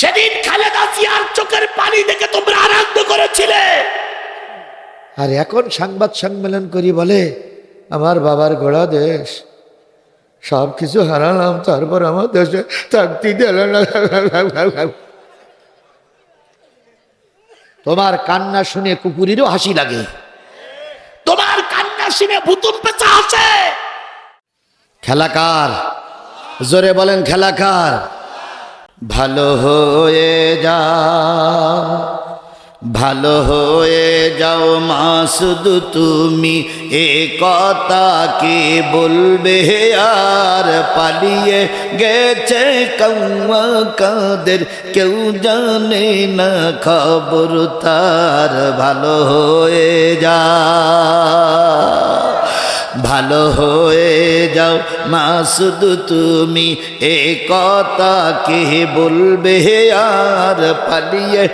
সেদিন খালেদা জিয়ার চোখের পানি দেখে তোমরা আনন্দ করেছিলে। আর এখন সংবাদ সম্মেলন করি বলে আমার বাবার গোড়া দেশ। সব কিছু হারালাম তারপর আমার দেশে থাকতে দিল না। তোমার কান্না শুনে কুকুরেরও হাসি লাগে। তোমার কান্না শুনে ভুতুম পেঁচা আছে খেলাকার জোরে বলেন খেলাকার। ভালো হয়ে যা, ভালো হয়ে যাও মা, শুধু তুমি এ কথা কে বলবে? আর পালিয়ে গেছে কৌয়া কাদের, কেউ জানে না খবর তার। ভালো হয়ে যা। ভালো হয়ে যাও। মাসুদ তুমি এ কথা কে বলবে? আর পালিয়ে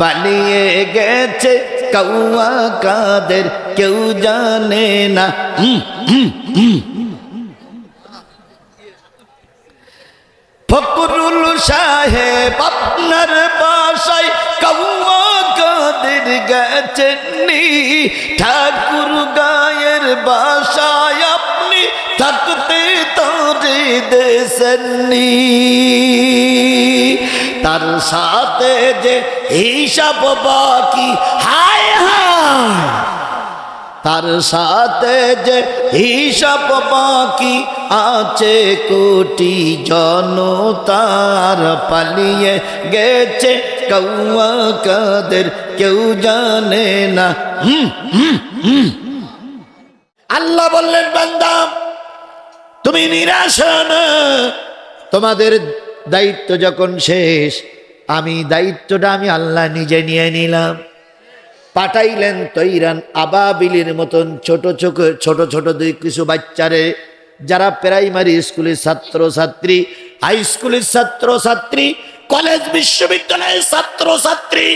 পালিয়ে গেছে কৌয়া কাদের, কেউ জানে না। ফকরুল সাহেব আপনার বাসায় কৌয়া কাদের গেছেননি? ঠাকুর বাসায় আপনি থাকতে তারে দেশেননি। তার সাথে যে হিসাব বাকি হায় হায়। তার সাথে যে হিসাব বাকি আছে কোটি জনতার পালিয়ে গেছে কৌয়া কাদের কেউ জানে না। হুম, হুম, হুম। আল্লাহ বললেন বান্দাম তুমি নিরাশ না। তোমাদের দায়িত্ব যখন শেষ, আমি দায়িত্বটা আমি আল্লাহ নিজে নিয়ে নিলাম। পাঠাইলেন তৈরান আবাবিলির মতন ছোট ছোট ছোট ছোট দুই কিছু বাচ্চারে, যারা প্রাইমারি স্কুলের ছাত্র ছাত্রী হাই স্কুলের ছাত্র ছাত্রী কলেজ, বিশ্ববিদ্যালয়ের ছাত্র ছাত্রী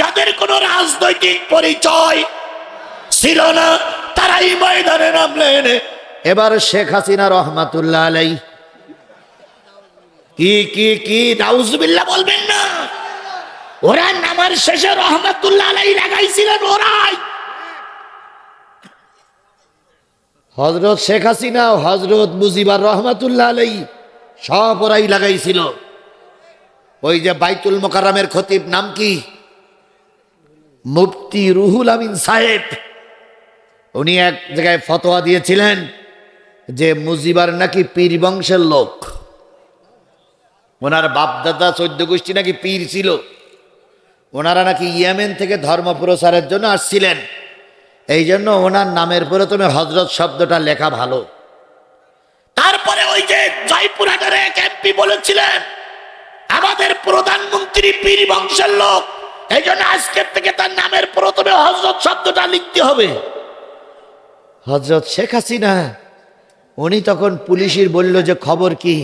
যাদের কোনো রাজনৈতিক পরিচয় ছিল না, তারাই ময়দানে নামলেন। এবার শেখ হাসিনা রহমাতুল্লাহ আলাই কি কি কি, নাউজুবিল্লাহ বলবেন না। ওরা নামার শেষে রহমাতুল্লাহ আলাই লাগাইছিলেন ওরাই। হজরত শেখ হাসিনা হজরত মুজিবার রহমাতুল্লাহ আলাই সব ওরাই লাগাইছিল। ওই যে বাইতুল মোকাররমের খতিব নাম কি? মুফতি রুহুল আমিন সাহেব। উনি এক জায়গায় ফতোয়া দিয়েছিলেন যে মুজিবার নাকি পীর বংশের লোক। ওনার বাপদাদা চোদ্দ গোষ্ঠী নাকি পীর ছিল। ওনারা নাকি ইয়েমেন থেকে ধর্ম প্রচারের জন্য আসছিলেন। এই জন্য ওনার নামের প্রথমে হজরত শব্দটা লেখা ভালো। তারপরে ওই যে জয়পুরহাটের এক এমপি বলেছিলেন, আমাদের প্রধানমন্ত্রী পীর বংশের লোক। এই জন্য আজকের থেকে তার নামের প্রথমে হজরত শব্দটা লিখতে হবে। হজরত শেখ হাসিনা, উনি তখন পুলিশের বলল যে খবর কি?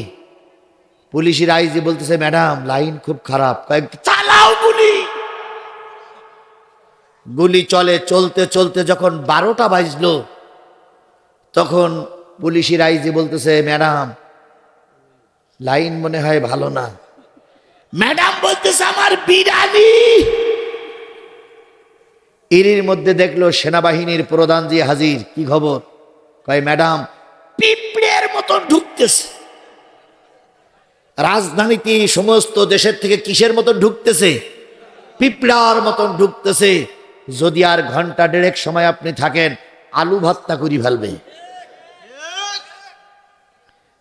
পুলিশের আইজি বলতেছে, ম্যাডাম, লাইন খুব খারাপ। চালাও গুলি! গুলি চলে, চলতে চলতে যখন বারোটা বাজলো, তখন পুলিশের আইজি বলতেছে, ম্যাডাম, লাইন মনে হয় ভালো না। ম্যাডাম বলতেছে, আমার বিরানি এরই মধ্যে দেখল সেনাবাহিনীর প্রধান যে হাজির, কি খবর? কয়, ম্যাডাম, পিঁপড়ের মতন ঢুকতেছে। রাজধানীতে সমস্ত দেশের থেকে কিসের মতন ঢুকতেছে? পিঁপড়ার মতন ঢুকতেছে। যদি আর ঘণ্টা দেড়েক সময় আপনি থাকেন, আলু ভত্তা করি ফেলবে।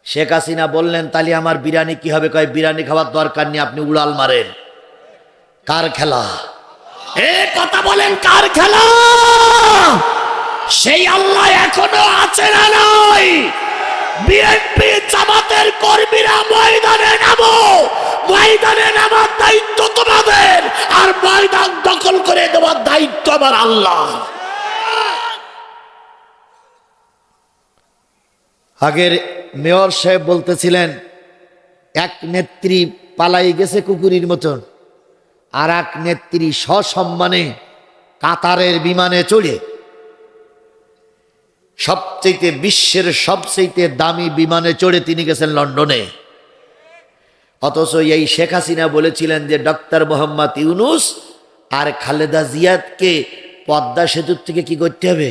শেখ হাসিনা বললেন, তাহলে আমার বিরিয়ানি কি হবে? কয়, বিরিয়ানি খাওয়ার দরকার নেই, আপনি উড়াল মারেন। কার খেলা? কথা বলেন কার খেলা? সেই আল্লাহ এখনও আছে না নয় বিএনপি জামাতের কর্মীরা ময়দানে নামো। ময়দানে নামার দায়িত্ব তোমাদের, আর ময়দান দখল করে দেওয়ার দায়িত্ব আমার আল্লাহ। আগের মেয়র সাহেব বলতেছিলেন, এক নেত্রী পালাই গেছে কুকুরির মতন। আর এক নেত্রী সসম্মানে কাতারের বিমানে চড়ে সবচেয়ে বিশ্বের সবচেয়ে দামি বিমানে চড়ে তিনি গেছেন লন্ডনে। অথচ এই শেখ হাসিনা বলেছিলেন যে, ডক্টর মোহাম্মদ ইউনুস আর খালেদা জিয়াদকে পদ্মা সেতুর থেকে কি করতে হবে?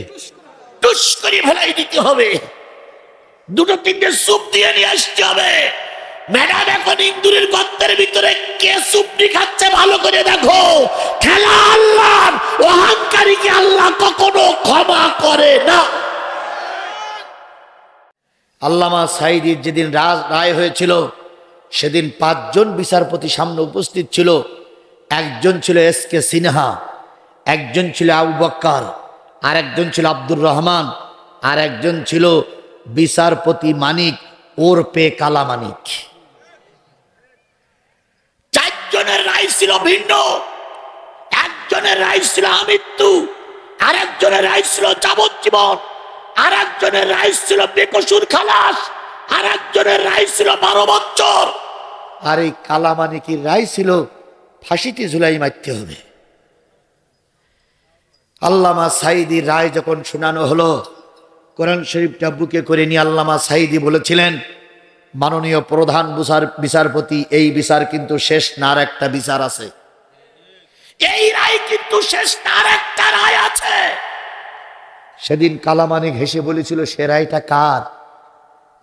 টুস করে ফেলাই দিতে হবে। দুটো তিনটে স্যুপ দিয়ে নিয়ে আসতে হবে। ম্যাডাম, এখন ইন্দুরের গর্তের ভিতরে কে সুপটি খাচ্ছে ভালো করে দেখো। খেলা আল্লাহ অহংকারীকে আল্লাহ কখনো ক্ষমা করে না। আল্লামা সাইদির যেদিন রায় হয়েছিল, সেদিন পাঁচজন বিচারপতি সামনে উপস্থিত ছিল। একজন ছিল এস কে সিনহা, একজন ছিল আবু বক্কার আর একজন ছিল আব্দুর রহমান আর একজন ছিল বিচারপতি মানিক ওরপে কালা মানিক। রায় ছিল ভিন্ন। একজনের ছিল আমৃত্যু একজনের ছিল যাবজ্জীবন আর একজনের ছিল বেকসুর খালাস আর একজনের ছিল বারো বছর আর এই কালা মানিকের রায় ছিল? ফাঁসিতে ঝুলাই মারতে হবে। আল্লামা সাইদির রায় যখন শোনানো হলো, কোরআন শরীফটা বুকে করে নিয়ে আল্লামা সাইদি বলেছিলেন মাননীয় প্রধান বিচার বিচারপতি, এই বিচার কিন্তু শেষ নার একটা বিচার আছে। এই রায় কিন্তু শেষ নার একটা রায় আছে। সেদিন কালামানিক হেসে বলেছিল, সে রায়টা কার?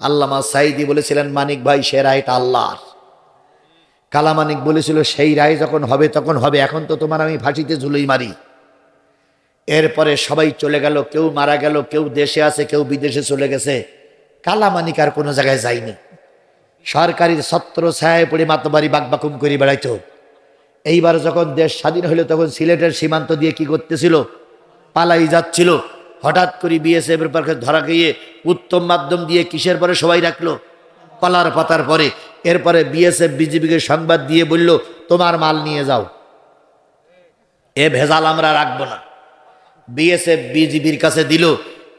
আল্লামা সাইদি বলেছিলেন, মানিক ভাই, সে রায়টা আল্লাহর। কালামানিক বলেছিল, সেই রায় যখন হবে, তখন হবে। এখন তো তোমার আমি ফাঁসিতে ঝুলেই মারি। এরপরে সবাই চলে গেল, কেউ মারা গেল, কেউ দেশে আছে, কেউ বিদেশে চলে গেছে। কালামানিক আর কোনো জায়গায় যায়নি। সরকারি ছত্র ছায় পড়ে মাতবাড়ি বাকবাকুম করে বেড়াইতো। এইবার যখন দেশ স্বাধীন হলো তখন সিলেটের সীমান্ত দিয়ে কি করতেছিল? পালাই যাচ্ছিল। হঠাৎ করে বিএসএফ এর পক্ষে ধরা গিয়ে উত্তম মাধ্যম দিয়ে কিসের পরে সবাই রাখল? কলার পাতার পরে। এরপরে বিএসএফ বিজেপিকে সংবাদ দিয়ে বলল, তোমার মাল নিয়ে যাও। এ ভেজাল আমরা রাখব না। বিএসএফ বিজিবির কাছে দিল,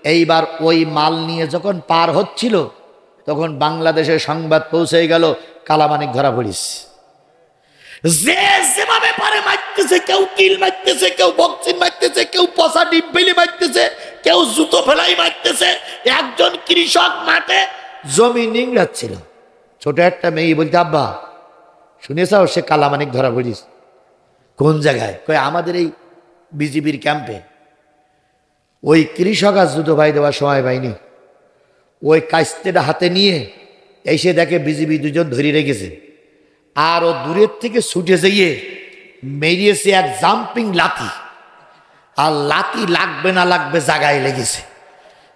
এইবার ওই মাল নিয়ে যখন পার হচ্ছিল তখন বাংলাদেশের সংবাদ পৌঁছে গেল, কালামানিক ধরা পড়িস। যে যেভাবে পারে মারতেছে, কেউ কিল মারতেছে, কেউ বক্সিং মারতেছে, কেউ পচা ডিম ফেলে মারতেছে, কেউ জুতো ফেলাই মারতেছে, একজন কৃষক মাঠে জমি নিংড়াচ্ছিল। ছোট একটা মেয়ে বলতে, আব্বা শুনেছ সে কালামানিক ধরা পড়িস? কোন জায়গায়? কয়, আমাদের এই বিজিবির ক্যাম্পে। ওই কৃষক আজ জুতো ভাই দেওয়ার সময় পাইনি। ওই কাস্তেটা হাতে নিয়ে এসে দেখে বিজিবি দুজন ধরে রেখেছে। আর ও দূরের থেকে ছুটে যেয়ে মেরিয়েছে এক জাম্পিং লাথি। আর লাথি লাগবে না লাগবে জাগায় লেগেছে।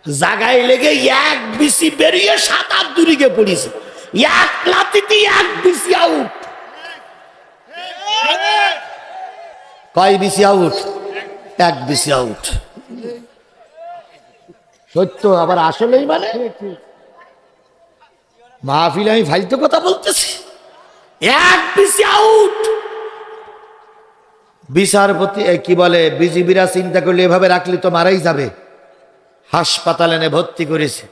জাগায় লেগে এক বিসি বেরিয়ে সাত আট দূরিকে পড়েছে। এক লাতিতে এক বিসি আউট কয় বিসি আউট এক বিসি আউট সত্য আবার আসলেই মানে? মাহফিল আমি ফালতু কথা বলতেছি। এক আউট বিচারপতি কি বলে বিজিবিরা চিন্তা করলে এভাবে রাখলে তো মারাই যাবে। হাসপাতালে এনে ভর্তি করেছে।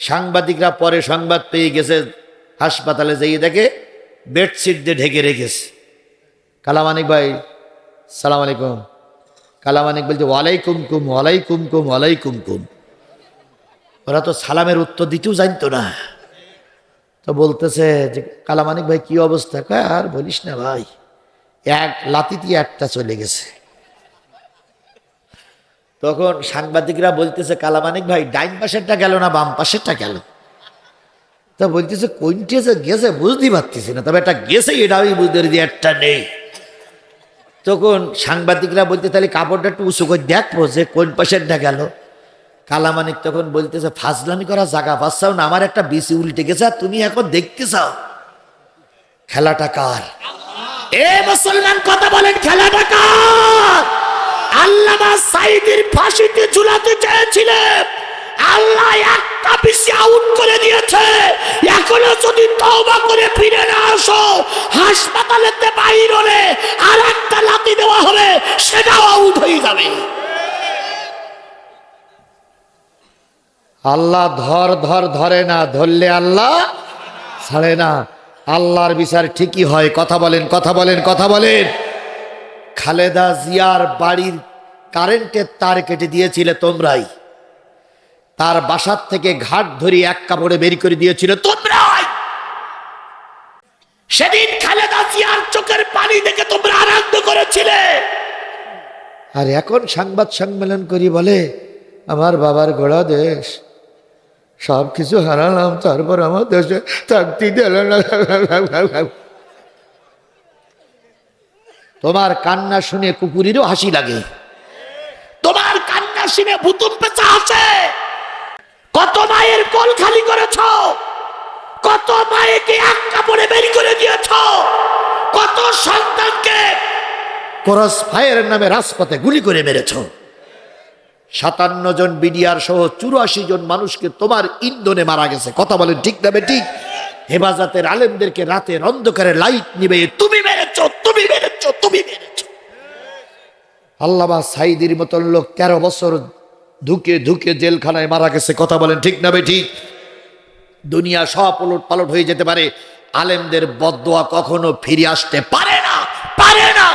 সাংবাদিকরা পরে সংবাদ পেয়ে গেছে হাসপাতালে যেয়ে দেখে বেডশিট দিয়ে ঢেকে রেখেছে। কালামানিক ভাই সালাম আলাইকুম। কালামানিক বলছে ওয়ালাইকুম কুম ওয়ালাইকুম কুম ওয়ালাইকুম কুম। ওরা তো সালামের উত্তর দিতেও জানতো না। তো বলতেছে যে কালামানিক ভাই, কি অবস্থা? কয় আর বলিস না ভাই, এক লাতিতে, একটা চলে গেছে। তখন সাংবাদিকরা বলতেছে কালামানিক ভাই, ডাইন পাশেরটা গেল না বাম পাশেরটা গেল? তা বলতেছে, কোনটি যে গেছে বুঝতেই পারতেছি না, তবে একটা গেছে, এটা আমি বুঝতে পারি একটা নেই। তখন সাংবাদিকরা বলতে, তাহলে কাপড়টা একটু উঁচু করে দেখব যে কোন পাশেরটা গেল। কালামানিক তখন বলতেছে, ফাজলামি করা জায়গা পাচ্ছাও না, আমার একটা বিসি উল্টে গেছে তুমি এখন দেখতে চাও, খেলাটা কার? এ মুসলমান, কথা বলেন, খেলাটা কার? আল্লামা সাইদির ফাঁসিতে ঝুলাতে চেয়েছিলেন, আল্লাহ একটা বেশি আউট করে দিয়েছে, এখনও যদি তওবা করে ফিরে না আসো, হাসপাতালেতে বাইর হলে আর একটা লাতি দেওয়া হবে, সেটাও আউট হয়ে যাবে। আল্লাহ ধর ধর ধরে না, ধরলে আল্লাহ ছাড়ে না। আল্লাহর বিচার ঠিকই হয়, কথা বলেন কথা বলেন কথা বলেন। খালেদা জিয়ার বাড়ির কারেন্টের তার কেটে দিয়েছিলে তোমরাই। তার বাসার থেকে ঘাট ধরি এক কাপড়ে বের করে দিয়েছিল তোমরা তোমরাই। সেদিন খালেদা জিয়ার চোখের পানি দেখে তোমরা আনন্দ করেছিলে। আর এখন সংবাদ সম্মেলন করি বলে, আমার বাবার গোড়া দেশ। সব কিছু হারালাম, তারপর আমার দেশে থাকতে দিল তোমার কান্না শুনে কুকুরেরও হাসি লাগে। তোমার কান্না শুনে ভুতুম পেঁচা আছে কত মায়ের কল খালি করেছ? কত মায়েকে এক কাপড়ে বের করে দিয়েছ? কত সন্তানকে করস ফায়ারের নামে রাজপথে গুলি করে মেরেছ? সাতান্ন জন বিডিআর সহ চুরাশি জন মানুষকে তোমার ইন্ধনে মারা গেছে। কথা বলেন ঠিক না ঠিক হেফাজতের আলেমদেরকে রাতের অন্ধকারে লাইট নিবে। তুমি মেরেছ তুমি মেরেছ তুমি মেরেছ। আল্লামা সাইদির মতন লোক তেরো বছর ধুকে ধুকে জেলখানায় মারা গেছে। কথা বলেন ঠিক না ঠিক দুনিয়া সব উলট পালট হয়ে যেতে পারে। আলেমদের বদোয়া কখনো ফিরে আসতে পারে না পারে না।